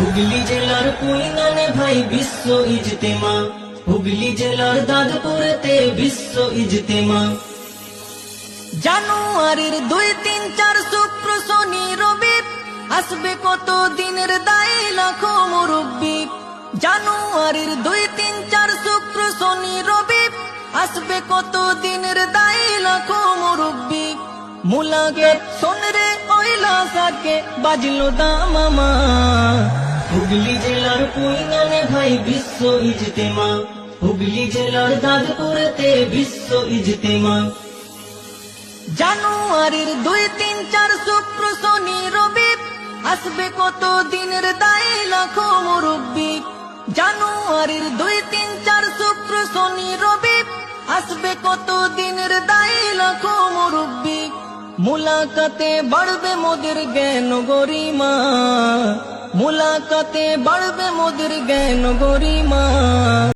হুগলি জেলার কুইনানে ভাই বিশ্ব ইজতেমা। হুগলি জেলার দাদপুরেতে বিশ্ব ইজতেমা। জানুয়ারির দুই, তিন, চার শুক্র শনি রবি আসবে কত দিনের দায়ী লাখো মুরব্বী। জানুয়ারির দুই, তিন, চার শুক্র শনি রবি আসবে কত দিনের দায়ী লাখো মুরব্বী। মুলাকে সোনরে ওইলা সাকে বাজলো দামামা। হুগলি জেলার কুইনানে ভাই বিশ্ব ইজতেমা। হুগলি জেলার দাদপুরেতে বিশ্ব ইজতেমা। জানুয়ারির দুই, তিন, চার শুক্র শনি, রবি। আসবে কত দিনের দায়ী লাখো মুরব্বী। জানুয়ারির দুই, তিন, চার শুক্র শনি, রবি। আসবে কত দিনের দায়ী লাখো মুরব্বী। মুলাকাতে বাড়বে মোদের জ্ঞান গরিমা। মুলাকাতে বাড়বে মোদের জ্ঞান গরিমা।